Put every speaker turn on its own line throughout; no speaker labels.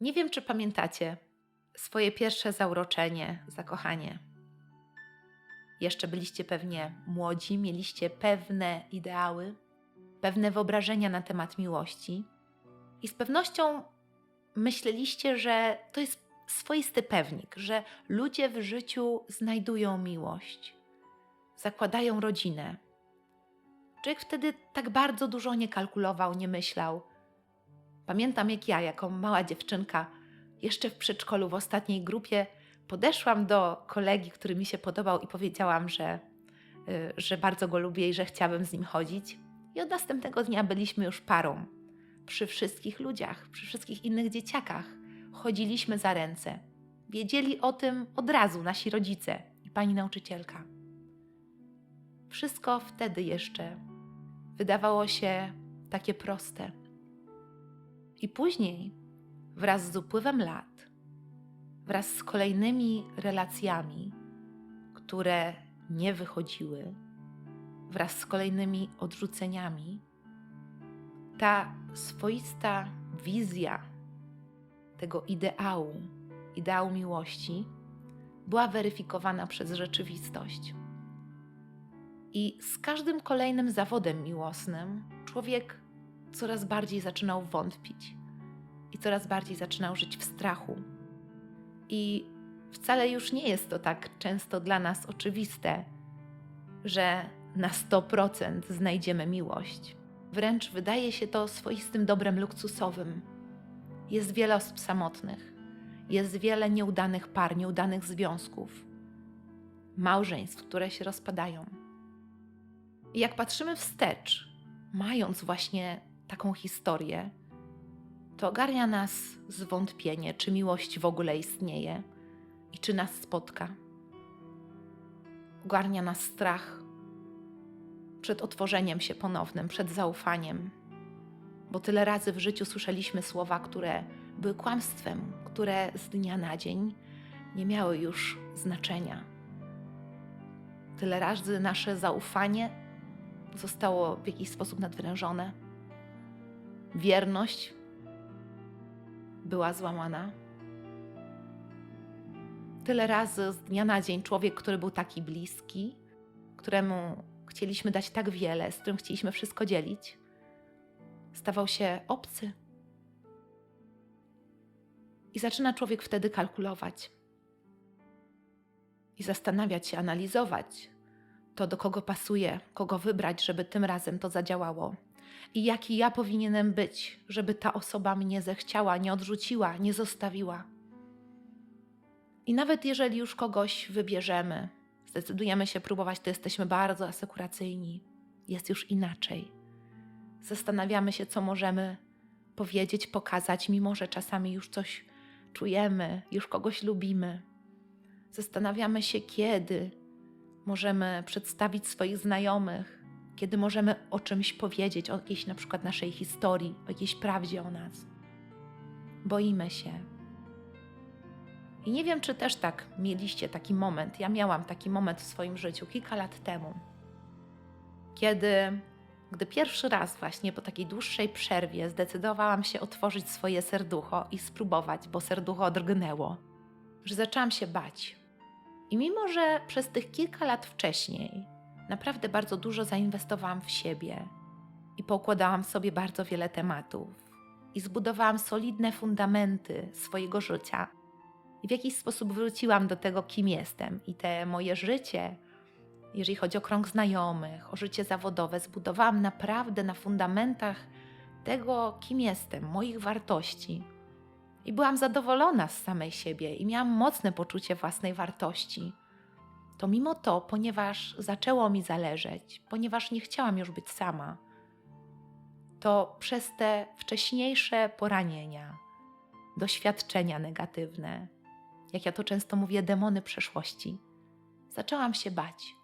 Nie wiem, czy pamiętacie swoje pierwsze zauroczenie, zakochanie. Jeszcze byliście pewnie młodzi, mieliście pewne ideały, pewne wyobrażenia na temat miłości i z pewnością myśleliście, że to jest swoisty pewnik, że ludzie w życiu znajdują miłość, zakładają rodzinę. Człowiek wtedy tak bardzo dużo nie kalkulował, nie myślał. Pamiętam, jak ja, jako mała dziewczynka, jeszcze w przedszkolu, w ostatniej grupie, podeszłam do kolegi, który mi się podobał i powiedziałam, że, y, że bardzo go lubię i że chciałabym z nim chodzić. I od następnego dnia byliśmy już parą. Przy wszystkich ludziach, przy wszystkich innych dzieciakach chodziliśmy za ręce. Wiedzieli o tym od razu nasi rodzice i pani nauczycielka. Wszystko wtedy jeszcze wydawało się takie proste. I później, wraz z upływem lat, wraz z kolejnymi relacjami, które nie wychodziły, wraz z kolejnymi odrzuceniami, ta swoista wizja tego ideału, ideału miłości, była weryfikowana przez rzeczywistość. I z każdym kolejnym zawodem miłosnym człowiek coraz bardziej zaczynał wątpić i coraz bardziej zaczynał żyć w strachu. I wcale już nie jest to tak często dla nas oczywiste, że na 100% znajdziemy miłość. Wręcz wydaje się to swoistym dobrem luksusowym. Jest wiele osób samotnych, jest wiele nieudanych par, nieudanych związków, małżeństw, które się rozpadają. I jak patrzymy wstecz, mając właśnie taką historię, to ogarnia nas zwątpienie, czy miłość w ogóle istnieje i czy nas spotka. Ogarnia nas strach przed otworzeniem się ponownym, przed zaufaniem, bo tyle razy w życiu słyszeliśmy słowa, które były kłamstwem, które z dnia na dzień nie miały już znaczenia. Tyle razy nasze zaufanie zostało w jakiś sposób nadwyrężone. Wierność była złamana. Tyle razy z dnia na dzień człowiek, który był taki bliski, któremu chcieliśmy dać tak wiele, z którym chcieliśmy wszystko dzielić, stawał się obcy. I zaczyna człowiek wtedy kalkulować i zastanawiać się, analizować to, do kogo pasuje, kogo wybrać, żeby tym razem to zadziałało. I jaki ja powinienem być, żeby ta osoba mnie zechciała, nie odrzuciła, nie zostawiła. I nawet jeżeli już kogoś wybierzemy, zdecydujemy się próbować, to jesteśmy bardzo asekuracyjni. Jest już inaczej. Zastanawiamy się, co możemy powiedzieć, pokazać, mimo że czasami już coś czujemy, już kogoś lubimy. Zastanawiamy się, kiedy możemy przedstawić swoich znajomych, kiedy możemy o czymś powiedzieć, o jakiejś na przykład naszej historii, o jakiejś prawdzie o nas. Boimy się. I nie wiem, czy też tak mieliście taki moment. Ja miałam taki moment w swoim życiu kilka lat temu, kiedy, gdy pierwszy raz, właśnie po takiej dłuższej przerwie, zdecydowałam się otworzyć swoje serducho i spróbować, bo serducho drgnęło, że zaczęłam się bać. I mimo, że przez tych kilka lat wcześniej naprawdę bardzo dużo zainwestowałam w siebie i poukładałam sobie bardzo wiele tematów i zbudowałam solidne fundamenty swojego życia, i w jakiś sposób wróciłam do tego, kim jestem. I te moje życie, jeżeli chodzi o krąg znajomych, o życie zawodowe, zbudowałam naprawdę na fundamentach tego, kim jestem, moich wartości. I byłam zadowolona z samej siebie i miałam mocne poczucie własnej wartości. To mimo to, ponieważ zaczęło mi zależeć, ponieważ nie chciałam już być sama, to przez te wcześniejsze poranienia, doświadczenia negatywne, jak ja to często mówię, demony przeszłości, zaczęłam się bać.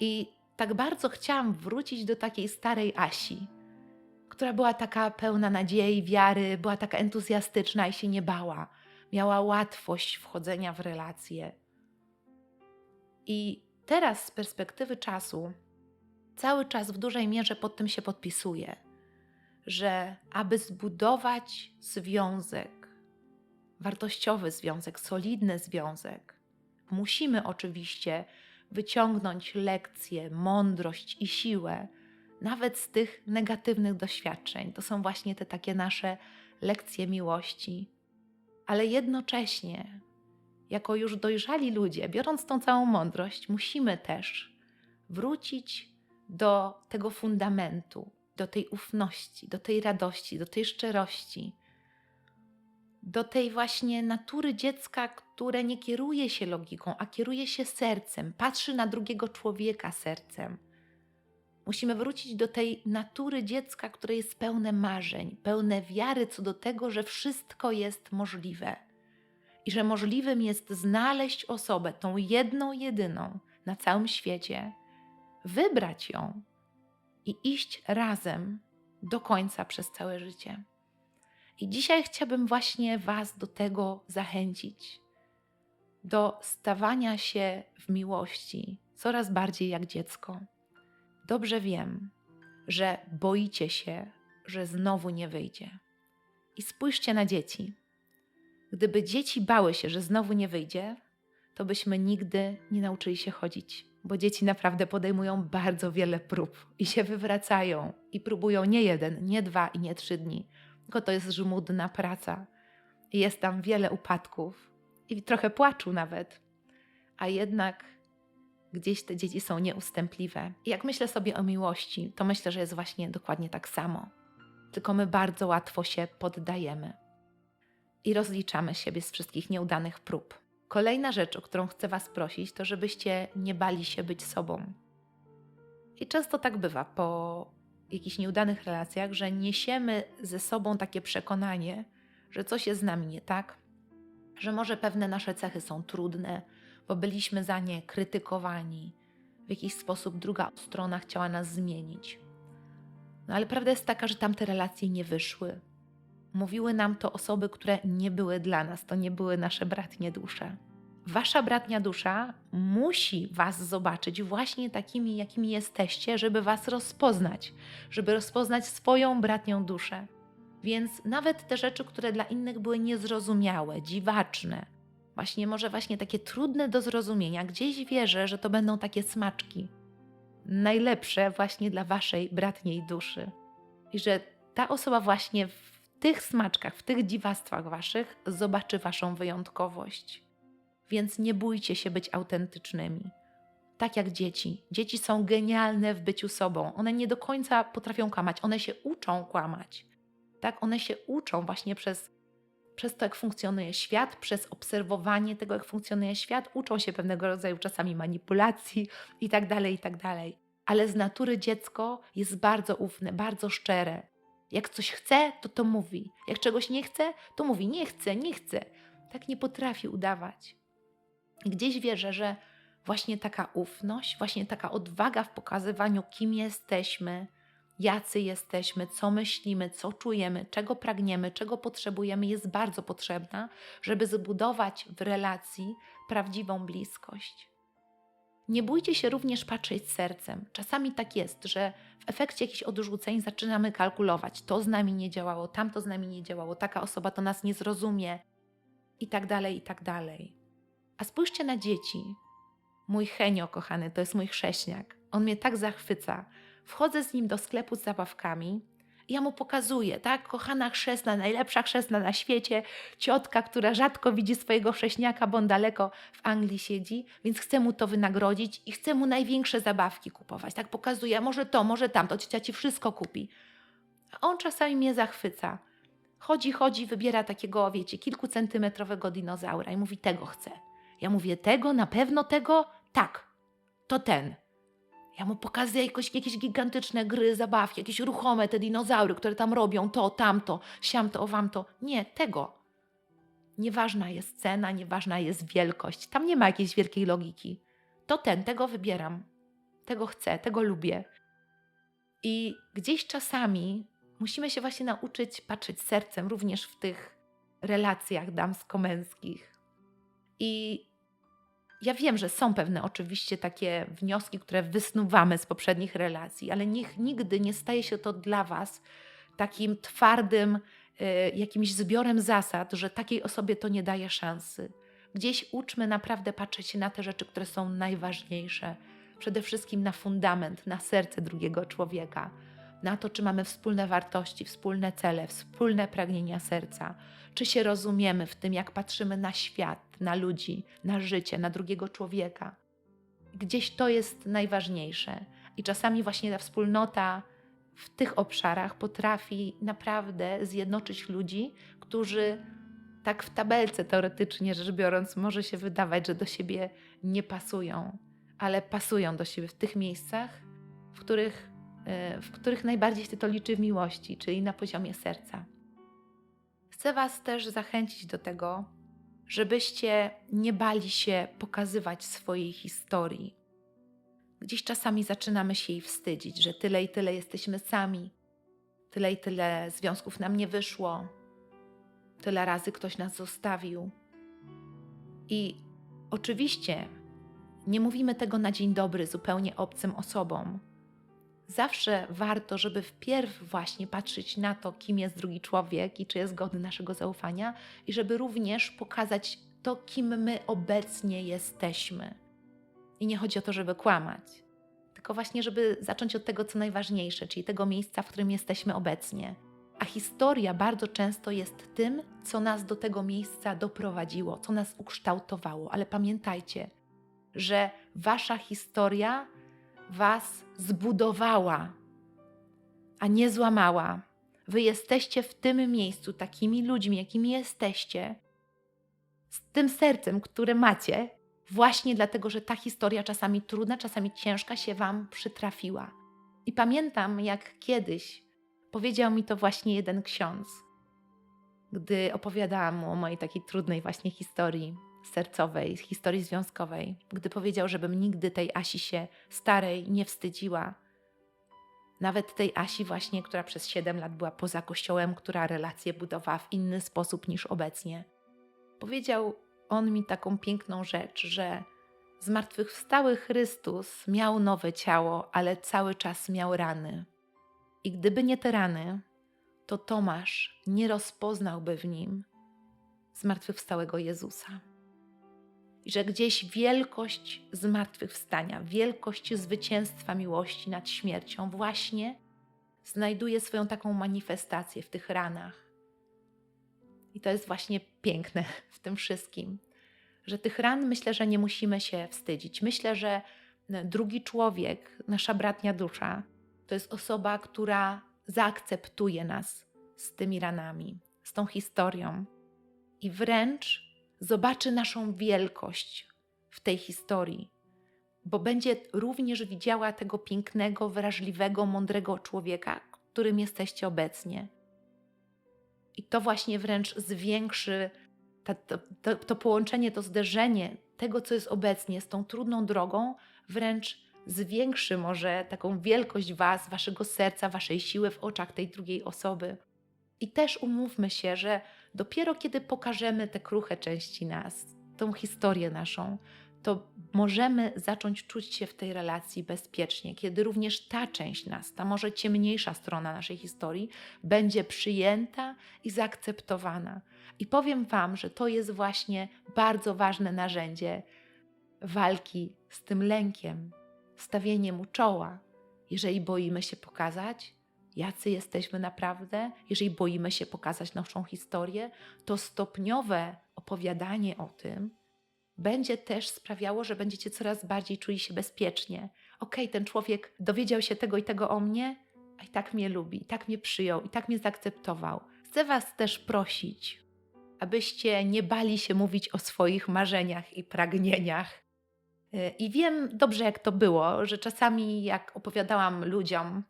I tak bardzo chciałam wrócić do takiej starej Asi, która była taka pełna nadziei, wiary, była taka entuzjastyczna i się nie bała. Miała łatwość wchodzenia w relacje. I teraz z perspektywy czasu cały czas w dużej mierze pod tym się podpisuję, że aby zbudować związek, wartościowy związek, solidny związek, musimy oczywiście wyciągnąć lekcje, mądrość i siłę, nawet z tych negatywnych doświadczeń. To są właśnie te takie nasze lekcje miłości. Ale jednocześnie, jako już dojrzali ludzie, biorąc tą całą mądrość, musimy też wrócić do tego fundamentu, do tej ufności, do tej radości, do tej szczerości, do tej właśnie natury dziecka, które nie kieruje się logiką, a kieruje się sercem, patrzy na drugiego człowieka sercem. Musimy wrócić do tej natury dziecka, które jest pełne marzeń, pełne wiary co do tego, że wszystko jest możliwe i że możliwym jest znaleźć osobę, tą jedną, jedyną na całym świecie, wybrać ją i iść razem do końca przez całe życie. I dzisiaj chciałabym właśnie Was do tego zachęcić, do stawania się w miłości coraz bardziej jak dziecko. Dobrze wiem, że boicie się, że znowu nie wyjdzie. I spójrzcie na dzieci. Gdyby dzieci bały się, że znowu nie wyjdzie, to byśmy nigdy nie nauczyli się chodzić, bo dzieci naprawdę podejmują bardzo wiele prób i się wywracają i próbują nie jeden, nie dwa i nie trzy dni, tylko to jest żmudna praca. Jest tam wiele upadków i trochę płaczu nawet, a jednak gdzieś te dzieci są nieustępliwe. I jak myślę sobie o miłości, to myślę, że jest właśnie dokładnie tak samo. Tylko my bardzo łatwo się poddajemy i rozliczamy siebie z wszystkich nieudanych prób. Kolejna rzecz, o którą chcę Was prosić, to żebyście nie bali się być sobą. I często tak bywa po jakichś nieudanych relacjach, że niesiemy ze sobą takie przekonanie, że coś jest z nami nie tak, że może pewne nasze cechy są trudne, bo byliśmy za nie krytykowani. W jakiś sposób druga strona chciała nas zmienić. No ale prawda jest taka, że tamte relacje nie wyszły. Mówiły nam to osoby, które nie były dla nas, to nie były nasze bratnie dusze. Wasza bratnia dusza musi Was zobaczyć właśnie takimi, jakimi jesteście, żeby Was rozpoznać, żeby rozpoznać swoją bratnią duszę. Więc nawet te rzeczy, które dla innych były niezrozumiałe, dziwaczne, właśnie może właśnie takie trudne do zrozumienia, gdzieś wierzę, że to będą takie smaczki. Najlepsze właśnie dla Waszej bratniej duszy. I że ta osoba właśnie w tych smaczkach, w tych dziwactwach Waszych zobaczy Waszą wyjątkowość więc nie bójcie się być autentycznymi. Tak jak dzieci. Dzieci są genialne w byciu sobą. One nie do końca potrafią kłamać, one się uczą kłamać. Tak, one się uczą właśnie przez, przez to, jak funkcjonuje świat, przez obserwowanie tego, jak funkcjonuje świat, uczą się pewnego rodzaju czasami manipulacji i tak dalej, i tak. Ale z natury dziecko jest bardzo ufne, bardzo szczere. Jak coś chce, to to mówi. Jak czegoś nie chce, to mówi nie chcę, nie chcę. Tak nie potrafi udawać. Gdzieś wierzę, że właśnie taka ufność, właśnie taka odwaga w pokazywaniu, kim jesteśmy, jacy jesteśmy, co myślimy, co czujemy, czego pragniemy, czego potrzebujemy, jest bardzo potrzebna, żeby zbudować w relacji prawdziwą bliskość. Nie bójcie się również patrzeć sercem. Czasami tak jest, że w efekcie jakichś odrzuceń zaczynamy kalkulować. To z nami nie działało, tamto z nami nie działało, taka osoba to nas nie zrozumie i tak dalej, i tak dalej. A spójrzcie na dzieci. Mój Henio, kochany, to jest mój chrześniak. On mnie tak zachwyca. Wchodzę z nim do sklepu z zabawkami ja mu pokazuję, tak? Kochana chrzestna, najlepsza chrzestna na świecie, ciotka, która rzadko widzi swojego chrześniaka, bo on daleko w Anglii siedzi, więc chcę mu to wynagrodzić i chcę mu największe zabawki kupować. Tak pokazuję, może to, może tamto, ciocia ci wszystko kupi. A on czasami mnie zachwyca. Chodzi, chodzi, wybiera takiego, wiecie, kilkucentymetrowego dinozaura i mówi, tego chcę. Ja mówię, tego, na pewno tego? Tak, to ten. Ja mu pokazuję jakoś, jakieś gigantyczne gry, zabawki, jakieś ruchome te dinozaury, które tam robią to, tamto, siamto, owamto. Nie, tego. Nieważna jest cena, nieważna jest wielkość. Tam nie ma jakiejś wielkiej logiki. To ten, tego wybieram. Tego chcę, tego lubię. I gdzieś czasami musimy się właśnie nauczyć patrzeć sercem również w tych relacjach damsko-męskich. I ja wiem, że są pewne oczywiście takie wnioski, które wysnuwamy z poprzednich relacji, ale niech nigdy nie staje się to dla Was takim twardym y, jakimś zbiorem zasad, że takiej osobie to nie daje szansy. Gdzieś uczmy naprawdę patrzeć na te rzeczy, które są najważniejsze. Przede wszystkim na fundament, na serce drugiego człowieka, na to, czy mamy wspólne wartości, wspólne cele, wspólne pragnienia serca, czy się rozumiemy w tym, jak patrzymy na świat, na ludzi, na życie, na drugiego człowieka. Gdzieś to jest najważniejsze. I czasami właśnie ta wspólnota w tych obszarach potrafi naprawdę zjednoczyć ludzi, którzy tak w tabelce teoretycznie rzecz biorąc może się wydawać, że do siebie nie pasują, ale pasują do siebie w tych miejscach, w których, e, w których najbardziej się to liczy w miłości, czyli na poziomie serca. Chcę Was też zachęcić do tego, żebyście nie bali się pokazywać swojej historii. Gdzieś czasami zaczynamy się jej wstydzić, że tyle i tyle jesteśmy sami, tyle i tyle związków nam nie wyszło, tyle razy ktoś nas zostawił. I oczywiście nie mówimy tego na dzień dobry zupełnie obcym osobom. Zawsze warto, żeby wpierw właśnie patrzeć na to, kim jest drugi człowiek i czy jest godny naszego zaufania, i żeby również pokazać to, kim my obecnie jesteśmy. I nie chodzi o to, żeby kłamać, tylko właśnie, żeby zacząć od tego, co najważniejsze, czyli tego miejsca, w którym jesteśmy obecnie. A historia bardzo często jest tym, co nas do tego miejsca doprowadziło, co nas ukształtowało. Ale pamiętajcie, że wasza historia was zbudowała, a nie złamała. Wy jesteście w tym miejscu takimi ludźmi, jakimi jesteście, z tym sercem, które macie, właśnie dlatego, że ta historia czasami trudna, czasami ciężka się Wam przytrafiła. I pamiętam, jak kiedyś powiedział mi to właśnie jeden ksiądz, gdy opowiadałam mu o mojej takiej trudnej właśnie historii sercowej, historii związkowej, gdy powiedział, żebym nigdy tej Asi się starej nie wstydziła. Nawet tej Asi właśnie, która przez 7 lat była poza kościołem, która relacje budowała w inny sposób niż obecnie. Powiedział on mi taką piękną rzecz, że zmartwychwstały Chrystus miał nowe ciało, ale cały czas miał rany. I gdyby nie te rany, to Tomasz nie rozpoznałby w nim zmartwychwstałego Jezusa. Że gdzieś wielkość zmartwychwstania, wielkość zwycięstwa miłości nad śmiercią właśnie znajduje swoją taką manifestację w tych ranach. I to jest właśnie piękne w tym wszystkim, że tych ran myślę, że nie musimy się wstydzić. Myślę, że drugi człowiek, nasza bratnia dusza, to jest osoba, która zaakceptuje nas z tymi ranami, z tą historią i wręcz zobaczy naszą wielkość w tej historii, bo będzie również widziała tego pięknego, wrażliwego, mądrego człowieka, którym jesteście obecnie. I to właśnie wręcz zwiększy to, to, to połączenie, to zderzenie tego, co jest obecnie z tą trudną drogą, wręcz zwiększy może taką wielkość Was, Waszego serca, Waszej siły w oczach tej drugiej osoby. I też umówmy się, że dopiero kiedy pokażemy te kruche części nas, tą historię naszą, to możemy zacząć czuć się w tej relacji bezpiecznie, kiedy również ta część nas, ta może ciemniejsza strona naszej historii, będzie przyjęta i zaakceptowana. I powiem Wam, że to jest właśnie bardzo ważne narzędzie walki z tym lękiem, stawienie mu czoła. Jeżeli boimy się pokazać, jacy jesteśmy naprawdę, jeżeli boimy się pokazać naszą historię, to stopniowe opowiadanie o tym będzie też sprawiało, że będziecie coraz bardziej czuli się bezpiecznie. Okej, okay, ten człowiek dowiedział się tego i tego o mnie, a i tak mnie lubi, i tak mnie przyjął, i tak mnie zaakceptował. Chcę Was też prosić, abyście nie bali się mówić o swoich marzeniach i pragnieniach. Y, I wiem dobrze, jak to było, że czasami, jak opowiadałam ludziom,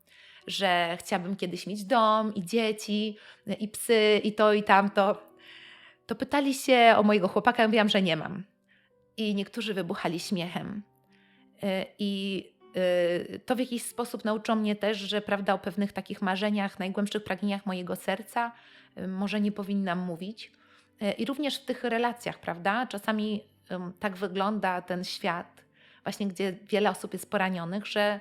że chciałabym kiedyś mieć dom i dzieci, y, i psy, i to, i tamto, to pytali się o mojego chłopaka, ja mówiłam, że nie mam. I niektórzy wybuchali śmiechem. Y, I to w jakiś sposób nauczyło mnie też, że prawda o pewnych takich marzeniach, najgłębszych pragnieniach mojego serca może nie powinnam mówić. I również w tych relacjach, prawda? Czasami tak wygląda ten świat, właśnie gdzie wiele osób jest poranionych, że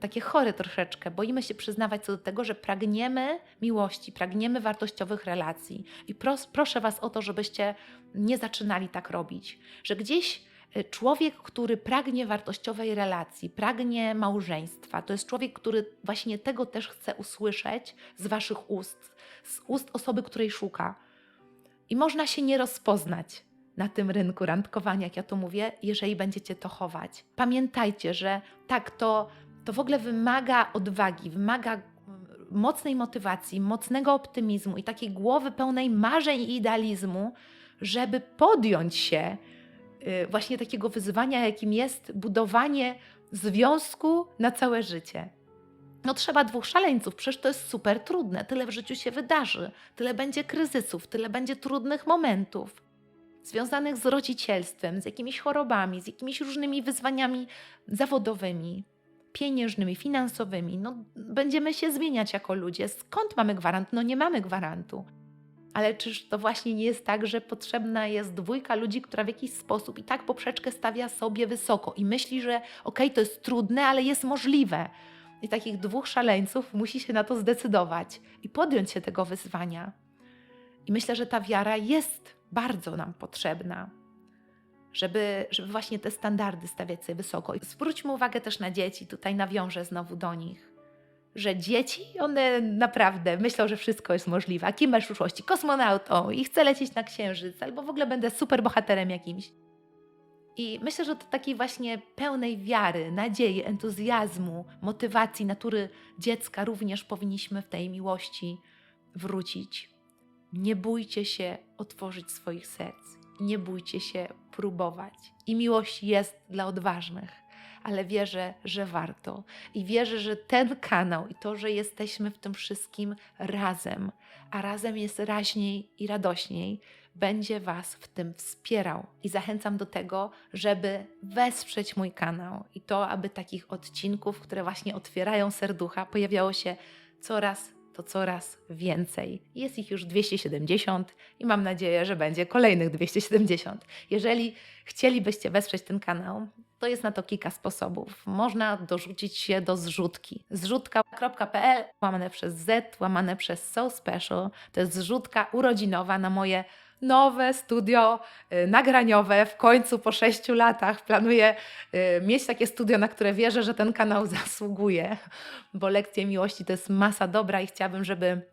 takie chore troszeczkę. Boimy się przyznawać co do tego, że pragniemy miłości, pragniemy wartościowych relacji. I pros, proszę Was o to, żebyście nie zaczynali tak robić, że gdzieś e, człowiek, który pragnie wartościowej relacji, pragnie małżeństwa, to jest człowiek, który właśnie tego też chce usłyszeć z Waszych ust, z ust osoby, której szuka. I można się nie rozpoznać na tym rynku randkowania, jak ja to mówię, jeżeli będziecie to chować. Pamiętajcie, że tak, to, to w ogóle wymaga odwagi, wymaga mm, mocnej motywacji, mocnego optymizmu i takiej głowy pełnej marzeń i idealizmu, żeby podjąć się y, właśnie takiego wyzwania, jakim jest budowanie związku na całe życie. No trzeba dwóch szaleńców, przecież to jest super trudne. Tyle w życiu się wydarzy, tyle będzie kryzysów, tyle będzie trudnych momentów związanych z rodzicielstwem, z jakimiś chorobami, z jakimiś różnymi wyzwaniami zawodowymi, pieniężnymi, finansowymi. No, będziemy się zmieniać jako ludzie. Skąd mamy gwarant? No nie mamy gwarantu. Ale czyż to właśnie nie jest tak, że potrzebna jest dwójka ludzi, która w jakiś sposób i tak poprzeczkę stawia sobie wysoko i myśli, że okej, okay, to jest trudne, ale jest możliwe. I takich dwóch szaleńców musi się na to zdecydować i podjąć się tego wyzwania. I myślę, że ta wiara jest bardzo nam potrzebna, żeby, żeby właśnie te standardy stawiać sobie wysoko. I zwróćmy uwagę też na dzieci, tutaj nawiążę znowu do nich, że dzieci, one naprawdę myślą, że wszystko jest możliwe. A kim masz w przyszłości? Kosmonautą i chcę lecieć na księżyc, albo w ogóle będę super bohaterem jakimś. I myślę, że to takiej właśnie pełnej wiary, nadziei, entuzjazmu, motywacji natury dziecka również powinniśmy w tej miłości wrócić. Nie bójcie się otworzyć swoich serc, nie bójcie się próbować. I miłość jest dla odważnych, ale wierzę, że warto. I wierzę, że ten kanał i to, że jesteśmy w tym wszystkim razem, a razem jest raźniej i radośniej, będzie Was w tym wspierał. I zachęcam do tego, żeby wesprzeć mój kanał i to, aby takich odcinków, które właśnie otwierają serducha, pojawiało się coraz to coraz więcej. Jest ich już 270 i mam nadzieję, że będzie kolejnych 270. Jeżeli chcielibyście wesprzeć ten kanał, to jest na to kilka sposobów. Można dorzucić się do zrzutki. Zrzutka.pl łamane przez Z, łamane przez So Special. To jest zrzutka urodzinowa na moje nowe studio y, nagraniowe. W końcu po sześciu latach planuję y, mieć takie studio, na które wierzę, że ten kanał zasługuje, bo lekcje miłości to jest masa dobra i chciałabym, żeby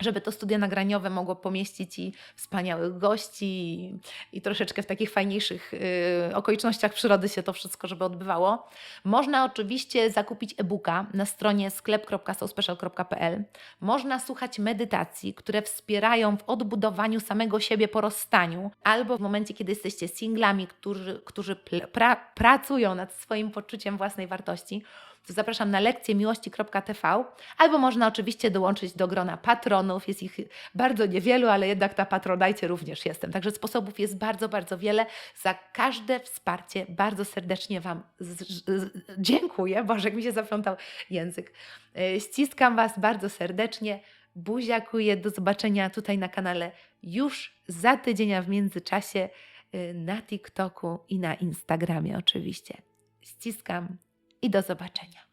żeby to studio nagraniowe mogło pomieścić i wspaniałych gości i, i troszeczkę w takich fajniejszych y, okolicznościach przyrody się to wszystko, żeby odbywało. Można oczywiście zakupić e-booka na stronie sklep.sospecial.pl. Można słuchać medytacji, które wspierają w odbudowaniu samego siebie po rozstaniu albo w momencie, kiedy jesteście singlami, którzy, którzy pra, pracują nad swoim poczuciem własnej wartości to zapraszam na lekcję miłości.tv, albo można oczywiście dołączyć do grona patronów. Jest ich bardzo niewielu, ale jednak na patronajcie również jestem. Także sposobów jest bardzo, bardzo wiele. Za każde wsparcie bardzo serdecznie Wam dziękuję. Boże, jak mi się zaplątał język. E, ściskam Was bardzo serdecznie. Buziakuję. Do zobaczenia tutaj na kanale już za tydzień, a w międzyczasie e, na TikToku i na Instagramie oczywiście. Ściskam i do zobaczenia.